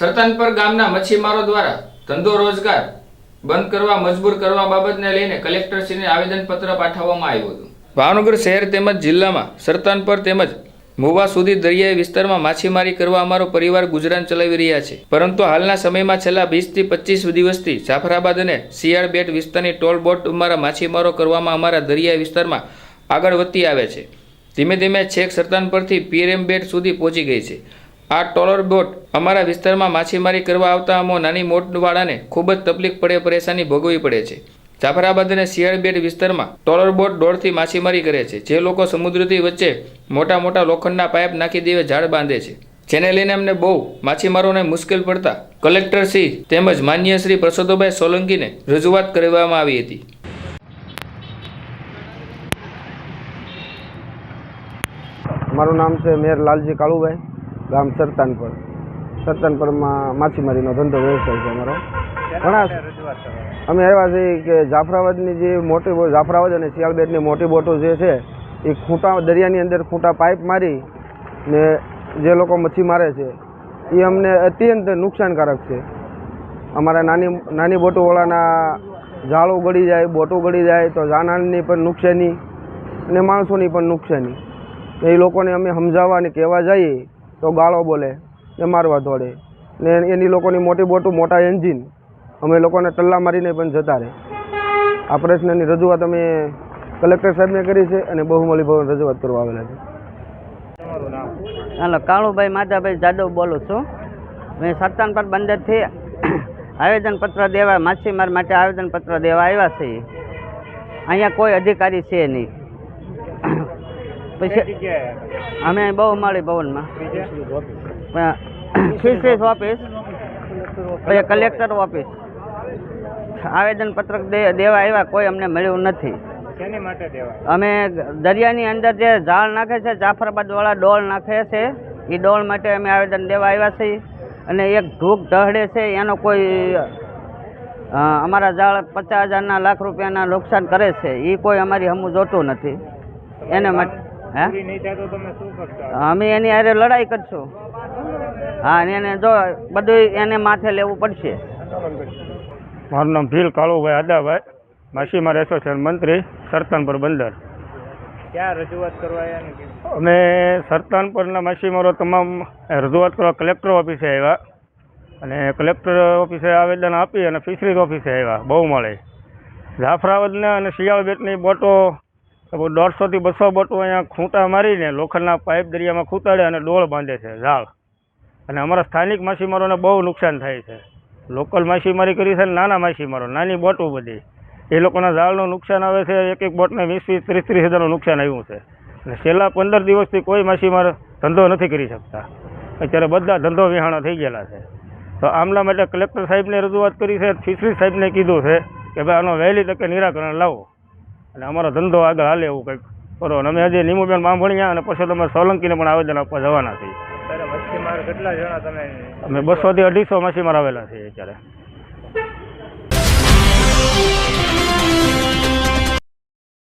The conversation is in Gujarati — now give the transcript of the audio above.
સરતાનપર ગામના મચ્છીમારો દ્વારા ધંધો રોજગાર બંધ કરવા, મજબૂર કરવા બાબતને લઈને કલેક્ટરશ્રીને આવેદનપત્ર પાઠવવામાં આવ્યું હતું. ભાવનગર શહેર તેમજ જિલ્લામાં સરતાનપર તેમજ મુવા સુધી દરિયાઈ વિસ્તારમાં માછીમારી કરવા અમારો પરિવાર ગુજરાન ચલાવી રહ્યા છે. પરંતુ હાલના સમયમાં છેલ્લા વીસથી પચીસ દિવસથી જાફરાબાદ અને શિયાળ બેટ વિસ્તારની ટોલ બોટ અમારા માછીમારો કરવામાં અમારા દરિયાઈ વિસ્તારમાં આગળ વધતી આવે છે. ધીમે ધીમે છેક સરતાન પરથી પીએમ બેટ સુધી પહોંચી ગઈ છે. આ ટોલર બોટ અમારા વિસ્તારમાં માછીમારી કરવા આવતા અમો નાની મોટવાળાને ખૂબ જ તકલીફ પડે, પરેશાની ભોગવવી પડે છે. જાફરાબાદ અને શિયાળ બેટ વિસ્તારમાં ટોલર બોટ દોડથી માછીમારી કરે છે. જે લોકો સમુદ્રથી વચ્ચે મોટા મોટા લોખંડના પાઇપ નાખી દેવે, ઝાડ બાંધે છે. જેને લઈને અમને બહુ માછીમારોને મુશ્કેલ પડતા કલેક્ટર શ્રી તેમજ માન્ય શ્રી પ્રસોદભાઈ સોલંકીને રજૂઆત કરવામાં આવી હતી. મારું નામ છે મેયર લાલજી કાળુભાઈ. ગામ સરતાનપર. સરતાનપરમાં માછીમારીનો ધંધો વ્યવસાય છે અમારો. ઘણા અમે આવ્યા છીએ કે જાફરાબાદની જે મોટી જાફરાબાદ અને શિયાળબેટની મોટી બોટો જે છે એ ખૂંટા દરિયાની અંદર ખૂંટા પાઇપ મારી ને જે લોકો મચ્છી મારે છે એ અમને અત્યંત નુકસાનકારક છે. અમારા નાની નાની બોટોવાળાના જાળો ગળી જાય બોટો ગળી જાય તો જાનાની પણ નુકસાની અને માણસોની પણ નુકસાની. એ લોકોને અમે સમજાવવા અને કહેવા જઈએ તો ગાળો બોલે, ને મારવા દોડે. ને એની લોકોની મોટી મોટું મોટા એન્જિન. અમે લોકોને ટલ્લા મારીને પણ જતા રહે. આ પ્રશ્નની રજૂઆત અમે કલેક્ટર સાહેબને કરી છે અને બહુમલી ભવન રજૂઆત કરવા આવેલા છે. હાલો, કાળુભાઈ માધાભાઈ જાદવ બોલું છું. મેં સરતાનપર બંદરથી આવેદનપત્ર દેવા, માછીમાર માટે આવેદનપત્ર દેવા આવ્યા છીએ. અહીંયા કોઈ અધિકારી છે નહીં. પછી અમે બહુ મળી ભવનમાં. Fisheries office. પછી કલેક્ટર ઓફિસ. આવેદનપત્ર દે- દેવા આવ્યા કોઈ અમને મળ્યું નથી. અમે દરિયાની અંદર જે ઝાડ નાખે છે જાફરાબાદવાળા ડોળ નાખે છે એ ડોળ માટે અમે આવેદન દેવા આવ્યા છીએ. અને એક ઢૂક ઢહડે છે એનો કોઈ અમારા ઝાડ પચાસ હજારના લાખ રૂપિયાના નુકસાન કરે છે એ કોઈ અમારી હમું જોતું નથી. એને માટે અમે એની અરે લડાઈ કરશું. હા એને જો બધું એને માથે લેવું પડશે. મારું નામ ભીલ કાળુભાઈ આદાભાઈ માછીમાર એસોસિએશન મંત્રી સરતાનપર બંદર. ક્યાં રજૂઆત કરવા અમે સરતાનપરના માછીમારો તમામ રજૂઆત કરવા કલેક્ટર ઓફિસે આવ્યા. અને કલેક્ટર ઓફિસે આવેદન આપી અને ફિશરીઝ ઓફિસે આવ્યા બહુ મળે. જાફરાવદને અને શિયાળ બેટની બોટો દોઢસોથી બસો બોટો અહીંયા ખૂંટા મારીને લોખંડના પાઇપ દરિયામાં ખૂંટાડે અને ડોળ બાંધે છે, ઝાડ. અને અમારા સ્થાનિક માછીમારોને બહુ નુકસાન થાય છે. લોકલ માછીમારી કરી છે નાના માછીમારો, નાની બોટો બધી. એ લોકોના ઝાડનું નુકસાન આવે છે, એક એક બોટને વીસ વીસ ત્રીસ ત્રીસ હજારનું નુકસાન આવ્યું છે. અને છેલ્લા પંદર દિવસથી કોઈ માછીમાર ધંધો નથી કરી શકતા. અત્યારે બધા ધંધો વિહાણા થઈ ગયેલા છે. તો આમલા માટે કલેક્ટર સાહેબને રજૂઆત કરી છે ફિશરી સાહેબને કીધું છે કે ભાઈ આનો વહેલી તકે નિરાકરણ લાવો. અને અમારો ધંધો આગળ હાલે એવું કંઈક કરો. અને અમે હજી નીમુબેન ભણ્યા અને પછી તમે સોલંકીને પણ આવેદન આપવા જવાના છીએ. કેટલા જણા તમે? અમે બસોથી અઢીસો માછીમાર આવેલા છીએ અત્યારે.